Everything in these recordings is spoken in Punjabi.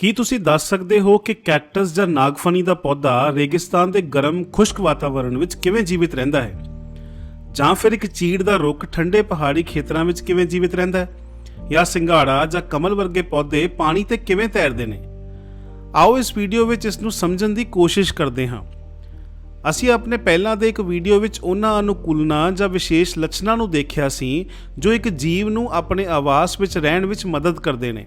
ਕੀ ਤੁਸੀਂ ਦੱਸ ਸਕਦੇ ਹੋ ਕਿ ਕੈਕਟਸ ਜਾਂ ਨਾਗਫਨੀ ਦਾ ਪੌਦਾ ਰੇਗਿਸਤਾਨ ਦੇ ਗਰਮ, ਖੁਸ਼ਕ ਵਾਤਾਵਰਣ ਵਿੱਚ ਕਿਵੇਂ ਜੀਵਿਤ ਰਹਿੰਦਾ ਹੈ? ਜਾਂ ਫਿਰ ਇੱਕ ਚੀੜ ਦਾ ਰੁੱਖ ਠੰਡੇ ਪਹਾੜੀ ਖੇਤਰਾਂ ਵਿੱਚ ਕਿਵੇਂ ਜੀਵਿਤ ਰਹਿੰਦਾ ਹੈ? ਜਾਂ ਸਿੰਗਾੜਾ ਜਾਂ ਕਮਲ ਵਰਗੇ ਪੌਦੇ ਪਾਣੀ ਤੇ ਕਿਵੇਂ ਤੈਰਦੇ ਨੇ? ਆਓ ਇਸ ਵੀਡੀਓ ਵਿੱਚ ਇਸ ਨੂੰ ਸਮਝਣ ਦੀ ਕੋਸ਼ਿਸ਼ ਕਰਦੇ ਹਾਂ। ਅਸੀਂ ਆਪਣੇ ਪਹਿਲਾਂ ਦੇ ਇੱਕ ਵੀਡੀਓ ਵਿੱਚ ਉਹਨਾਂ ਅਨੁਕੂਲਨਾਂ ਜਾਂ ਵਿਸ਼ੇਸ਼ ਲੱਛਣਾਂ ਨੂੰ ਦੇਖਿਆ ਸੀ ਜੋ ਇੱਕ ਜੀਵ ਨੂੰ ਆਪਣੇ ਆਵਾਸ ਵਿੱਚ ਰਹਿਣ ਵਿੱਚ ਮਦਦ ਕਰਦੇ ਨੇ।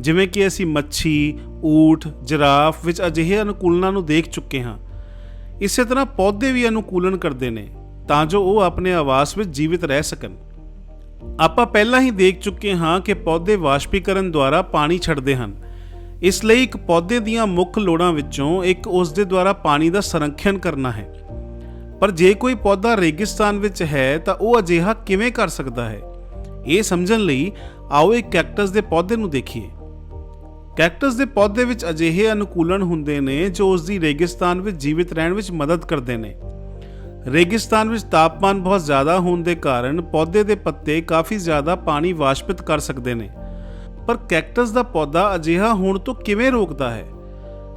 ਜਿਵੇਂ ਕਿ ਅਸੀਂ ਮੱਛੀ, ਊਠ, ਜਿਰਾਫ ਵਿੱਚ ਅਜਿਹੇ ਅਨੁਕੂਲਨਾਂ ਨੂੰ ਦੇਖ ਚੁੱਕੇ ਹਾਂ। ਇਸੇ ਤਰ੍ਹਾਂ ਪੌਦੇ ਵੀ ਅਨੁਕੂਲਨ ਕਰਦੇ ਨੇ, ਤਾਂ ਜੋ ਉਹ ਆਪਣੇ ਆਵਾਸ ਵਿੱਚ ਜੀਵਿਤ ਰਹਿ ਸਕਣ। ਆਪਾਂ ਪਹਿਲਾਂ ਹੀ ਦੇਖ ਚੁੱਕੇ ਹਾਂ ਕਿ ਪੌਦੇ ਵਾਸ਼ਪੀਕਰਨ ਦੁਆਰਾ ਪਾਣੀ ਛੱਡਦੇ ਹਨ। ਇਸ ਲਈ ਇੱਕ ਪੌਦੇ ਦੀਆਂ ਮੁੱਖ ਲੋੜਾਂ ਵਿੱਚੋਂ ਇੱਕ ਉਸ ਦੇ ਦੁਆਰਾ ਪਾਣੀ ਦਾ ਸੰਰਖਣ ਕਰਨਾ ਹੈ। ਪਰ ਜੇ ਕੋਈ ਪੌਦਾ ਰੇਗਿਸਤਾਨ ਵਿੱਚ ਹੈ, ਤਾਂ ਉਹ ਅਜਿਹਾ ਕਿਵੇਂ ਕਰ ਸਕਦਾ ਹੈ? ਇਹ ਸਮਝਣ ਲਈ ਆਓ ਇੱਕ ਕੈਕਟਸ ਦੇ ਪੌਦੇ ਨੂੰ ਦੇਖੀਏ। ਕੈਕਟਸ ਦੇ ਪੌਦੇ ਵਿੱਚ ਅਜਿਹੇ ਅਨੁਕੂਲਨ ਹੁੰਦੇ ਨੇ ਜੋ ਉਸ ਦੀ ਰੇਗਿਸਤਾਨ ਵਿੱਚ ਜੀਵਿਤ ਰਹਿਣ ਵਿੱਚ ਮਦਦ ਕਰਦੇ ਨੇ। ਰੇਗਿਸਤਾਨ ਵਿੱਚ ਤਾਪਮਾਨ ਬਹੁਤ ਜ਼ਿਆਦਾ ਹੋਣ ਦੇ ਕਾਰਨ ਪੌਦੇ ਦੇ ਪੱਤੇ ਕਾਫੀ ਜ਼ਿਆਦਾ ਪਾਣੀ ਵਾਸ਼ਪਿਤ ਕਰ ਸਕਦੇ ਨੇ। ਪਰ ਕੈਕਟਸ ਦਾ ਪੌਦਾ ਅਜਿਹਾ ਹੋਣ ਤੋਂ ਕਿਵੇਂ ਰੋਕਦਾ ਹੈ?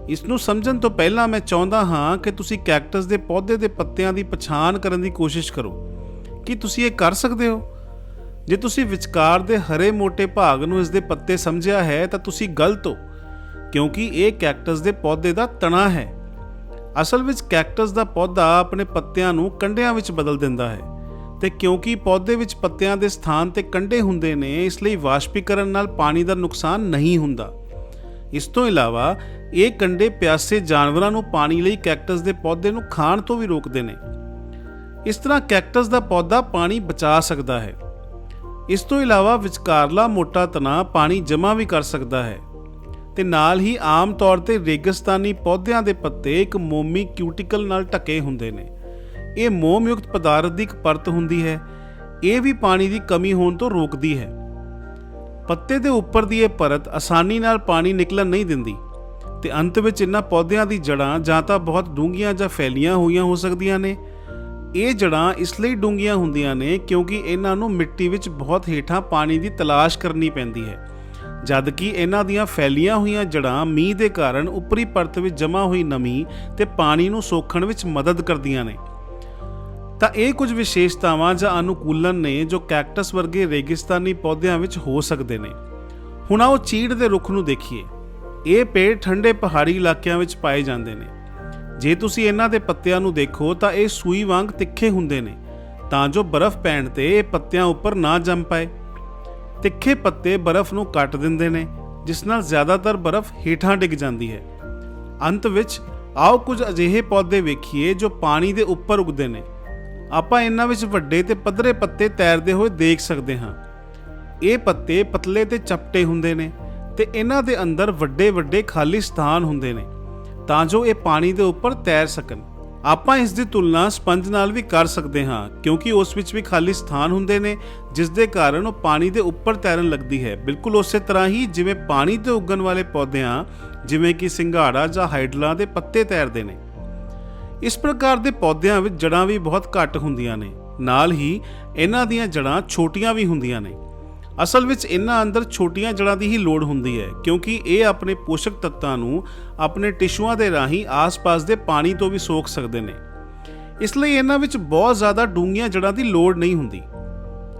ਇਸ ਨੂੰ ਸਮਝਣ ਤੋਂ ਪਹਿਲਾਂ ਮੈਂ ਚਾਹੁੰਦਾ ਹਾਂ ਕਿ ਤੁਸੀਂ ਕੈਕਟਸ ਦੇ ਪੌਦੇ ਦੇ ਪੱਤਿਆਂ ਦੀ ਪਛਾਣ ਕਰਨ ਦੀ ਕੋਸ਼ਿਸ਼ ਕਰੋ। ਕੀ ਤੁਸੀਂ ਇਹ ਕਰ ਸਕਦੇ ਹੋ? ਜੇ ਤੁਸੀਂ ਵਿਚਕਾਰ ਦੇ ਹਰੇ ਮੋٹے ਭਾਗ ਨੂੰ ਇਸ ਦੇ ਪੱਤੇ ਸਮਝਿਆ ਹੈ, ਤਾਂ ਤੁਸੀਂ ਗਲਤ ਹੋ, ਕਿਉਂਕਿ ਇਹ ਕੈਕਟਸ ਦੇ ਪੌਦੇ ਦਾ ਤਣਾ ਹੈ। ਅਸਲ ਵਿੱਚ ਕੈਕਟਸ ਦਾ ਪੌਦਾ ਆਪਣੇ ਪੱਤਿਆਂ ਨੂੰ ਕੰਡਿਆਂ ਵਿੱਚ ਬਦਲ ਦਿੰਦਾ ਹੈ ਤੇ ਕਿਉਂਕਿ ਪੌਦੇ ਵਿੱਚ ਪੱਤਿਆਂ ਦੇ ਸਥਾਨ ਤੇ ਕੰਡੇ ਹੁੰਦੇ ਨੇ, ਇਸ ਲਈ ਵਾਸ਼ਪੀਕਰਨ ਨਾਲ ਪਾਣੀ ਦਾ ਨੁਕਸਾਨ ਨਹੀਂ ਹੁੰਦਾ। ਇਸ ਤੋਂ ਇਲਾਵਾ, ਇਹ ਕੰਡੇ ਪਿਆਸੇ ਜਾਨਵਰਾਂ ਨੂੰ ਪਾਣੀ ਲਈ ਕੈਕਟਸ ਦੇ ਪੌਦੇ ਨੂੰ ਖਾਣ ਤੋਂ ਵੀ ਰੋਕਦੇ ਨੇ। ਇਸ ਤਰ੍ਹਾਂ ਕੈਕਟਸ ਦਾ ਪੌਦਾ ਪਾਣੀ ਬਚਾ ਸਕਦਾ ਹੈ। ਇਸ ਤੋਂ ਇਲਾਵਾ ਵਿਚਕਾਰਲਾ ਮੋਟਾ ਤਣਾਅ ਪਾਣੀ ਜਮ੍ਹਾਂ ਵੀ ਕਰ ਸਕਦਾ ਹੈ। ਤੇ ਨਾਲ ਹੀ ਆਮ ਤੌਰ ਤੇ ਰੇਗਿਸਤਾਨੀ ਪੌਦਿਆਂ ਦੇ ਪੱਤੇ ਇੱਕ ਮੋਮੀ ਕਿਊਟੀਕਲ ਨਾਲ ਢਕੇ ਹੁੰਦੇ ਨੇ। ਇਹ ਮੋਮਯੁਕਤ ਪਦਾਰਥ ਦੀ ਇੱਕ ਪਰਤ ਹੁੰਦੀ ਹੈ। ਇਹ ਵੀ ਪਾਣੀ ਦੀ ਕਮੀ ਹੋਣ ਤੋਂ ਰੋਕਦੀ ਹੈ। ਪੱਤੇ ਦੇ ਉੱਪਰ ਦੀ ਇਹ ਪਰਤ ਆਸਾਨੀ ਨਾਲ ਪਾਣੀ ਨਿਕਲਣ ਨਹੀਂ ਦਿੰਦੀ ਤੇ ਅੰਤ ਵਿੱਚ ਇਹਨਾਂ ਪੌਦਿਆਂ ਦੀ ਜੜਾਂ ਜਾਂ ਤਾਂ ਬਹੁਤ ਡੂੰਘੀਆਂ ਜਾਂ ਫੈਲੀਆਂ ਹੋਈਆਂ ਹੋ ਸਕਦੀਆਂ ਨੇ। ਇਹ ਜੜਾਂ ਇਸ ਲਈ ਡੂੰਘੀਆਂ ਹੁੰਦੀਆਂ ਨੇ ਕਿਉਂਕਿ ਇਹਨਾਂ ਨੂੰ ਮਿੱਟੀ ਵਿੱਚ ਬਹੁਤ ਹੇਠਾਂ ਪਾਣੀ ਦੀ ਤਲਾਸ਼ ਕਰਨੀ ਪੈਂਦੀ ਹੈ। ਜਦਕਿ ਇਹਨਾਂ ਦੀਆਂ ਫੈਲੀਆਂ ਹੋਈਆਂ ਜੜਾਂ ਮੀਂਹ ਦੇ ਕਾਰਨ ਉੱਪਰੀ ਪਰਤ ਵਿੱਚ ਜਮ੍ਹਾਂ ਹੋਈ ਨਮੀ ਤੇ ਪਾਣੀ ਨੂੰ ਸੋਖਣ ਵਿੱਚ ਮਦਦ ਕਰਦੀਆਂ ਨੇ। ਤਾਂ ਇਹ ਕੁਝ ਵਿਸ਼ੇਸ਼ਤਾਵਾਂ ਜਾਂ ਅਨੁਕੂਲਨ ਨੇ ਜੋ ਕੈਕਟਸ ਵਰਗੇ ਰੇਗਿਸਤਾਨੀ ਪੌਦਿਆਂ ਵਿੱਚ ਹੋ ਸਕਦੇ ਨੇ। ਹੁਣ ਆਓ ਚੀੜ ਦੇ ਰੁੱਖ ਨੂੰ ਦੇਖੀਏ। ਇਹ ਪੇੜ ਠੰਡੇ ਪਹਾੜੀ ਇਲਾਕਿਆਂ ਵਿੱਚ ਪਾਏ ਜਾਂਦੇ ਨੇ। ਜੇ ਤੁਸੀਂ ਇਹਨਾਂ ਦੇ ਪੱਤਿਆਂ ਨੂੰ ਦੇਖੋ ਤਾਂ ਇਹ ਸੂਈ ਵਾਂਗ ਤਿੱਖੇ ਹੁੰਦੇ ਨੇ, ਤਾਂ ਜੋ ਬਰਫ਼ ਪੈਣ ਤੇ ਇਹ ਪੱਤਿਆਂ ਉੱਪਰ ਨਾ ਜੰਮ ਪਾਏ। ਤਿੱਖੇ ਪੱਤੇ ਬਰਫ਼ ਨੂੰ ਕੱਟ ਦਿੰਦੇ ਨੇ, ਜਿਸ ਨਾਲ ਜ਼ਿਆਦਾਤਰ ਬਰਫ਼ ਹੇਠਾਂ ਡਿੱਗ ਜਾਂਦੀ ਹੈ। ਅੰਤ ਵਿੱਚ, ਆਓ ਕੁਝ ਅਜਿਹੇ ਪੌਦੇ ਵੇਖੀਏ ਜੋ ਪਾਣੀ ਦੇ ਉੱਪਰ ਉੱਗਦੇ ਨੇ। ਆਪਾਂ ਇਹਨਾਂ ਵਿੱਚ ਵੱਡੇ ਤੇ ਪੱਧਰੇ ਪੱਤੇ ਤੈਰਦੇ ਹੋਏ ਦੇਖ ਸਕਦੇ ਹਾਂ। ਇਹ ਪੱਤੇ ਪਤਲੇ ਤੇ ਚਪਟੇ ਹੁੰਦੇ ਨੇ ਤੇ ਇਹਨਾਂ ਦੇ ਅੰਦਰ ਵੱਡੇ ਵੱਡੇ ਖਾਲੀ ਸਥਾਨ ਹੁੰਦੇ ਨੇ। ਤਾਂ ਜੋ ਇਹ ਪਾਣੀ ਦੇ ਉੱਪਰ ਤੈਰ ਸਕਣ। ਆਪਾਂ ਇਸ ਦੀ ਤੁਲਨਾ ਸਪੰਜ ਨਾਲ ਵੀ ਕਰ ਸਕਦੇ ਹਾਂ, ਕਿਉਂਕਿ ਉਸ ਵਿੱਚ ਵੀ ਖਾਲੀ ਸਥਾਨ ਹੁੰਦੇ ਨੇ, ਜਿਸ ਦੇ ਕਾਰਨ ਉਹ ਪਾਣੀ ਦੇ ਉੱਪਰ ਤੈਰਨ ਲੱਗਦੀ ਹੈ। ਬਿਲਕੁਲ ਉਸੇ ਤਰ੍ਹਾਂ ਹੀ ਜਿਵੇਂ ਪਾਣੀ ਤੇ ਉੱਗਣ ਵਾਲੇ ਪੌਦਿਆਂ, ਜਿਵੇਂ ਕਿ ਸਿੰਘਾੜਾ ਜਾਂ ਹਾਈਡਲਾਂ ਦੇ ਪੱਤੇ ਤੈਰਦੇ ਨੇ। ਇਸ ਪ੍ਰਕਾਰ ਦੇ ਪੌਦਿਆਂ ਵਿੱਚ ਜੜਾਂ ਵੀ ਬਹੁਤ ਘੱਟ ਹੁੰਦੀਆਂ ਨੇ। ਨਾਲ ਹੀ ਇਹਨਾਂ ਦੀਆਂ ਜੜਾਂ ਛੋਟੀਆਂ ਵੀ ਹੁੰਦੀਆਂ ਨੇ। ਅਸਲ ਵਿੱਚ ਇਹਨਾਂ ਅੰਦਰ ਛੋਟੀਆਂ ਜੜਾਂ ਦੀ ਹੀ ਲੋੜ ਹੁੰਦੀ ਹੈ, ਕਿਉਂਕਿ ਇਹ ਆਪਣੇ ਪੋਸ਼ਕ ਤੱਤਾਂ ਨੂੰ ਆਪਣੇ ਟਿਸ਼ੂਆਂ ਦੇ ਰਾਹੀਂ ਆਸ-ਪਾਸ ਦੇ ਪਾਣੀ ਤੋਂ ਵੀ ਸੋਖ ਸਕਦੇ ਨੇ। ਇਸ ਲਈ ਇਹਨਾਂ ਵਿੱਚ ਬਹੁਤ ਜ਼ਿਆਦਾ ਡੂੰਘੀਆਂ ਜੜਾਂ ਦੀ ਲੋੜ ਨਹੀਂ ਹੁੰਦੀ।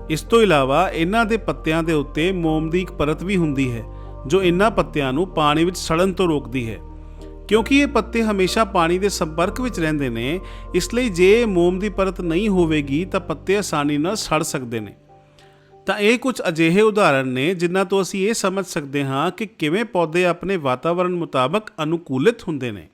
ਇਸ ਤੋਂ ਇਲਾਵਾ ਇਹਨਾਂ ਦੇ ਪੱਤਿਆਂ ਦੇ ਉੱਤੇ ਮੋਮ ਦੀ ਇੱਕ ਪਰਤ ਵੀ ਹੁੰਦੀ ਹੈ, ਜੋ ਇਹਨਾਂ ਪੱਤਿਆਂ ਨੂੰ ਪਾਣੀ ਵਿੱਚ ਸੜਨ ਤੋਂ ਰੋਕਦੀ ਹੈ। ਕਿਉਂਕਿ ਇਹ ਪੱਤੇ ਹਮੇਸ਼ਾ ਪਾਣੀ ਦੇ ਸੰਪਰਕ ਵਿੱਚ ਰਹਿੰਦੇ ਨੇ, ਇਸ ਲਈ ਜੇ ਮੋਮ ਦੀ ਪਰਤ ਨਹੀਂ ਹੋਵੇਗੀ ਤਾਂ ਪੱਤੇ ਆਸਾਨੀ ਨਾਲ ਸੜ ਸਕਦੇ ਨੇ। ਤਾਂ ਇਹ ਕੁਝ ਅਜਿਹੇ ਉਦਾਹਰਣ ਨੇ ਜਿਨ੍ਹਾਂ ਤੋਂ ਅਸੀਂ ਇਹ ਸਮਝ ਸਕਦੇ ਹਾਂ ਕਿ ਕਿਵੇਂ ਪੌਦੇ ਆਪਣੇ ਵਾਤਾਵਰਣ ਮੁਤਾਬਕ ਅਨੁਕੂਲਿਤ ਹੁੰਦੇ ਨੇ।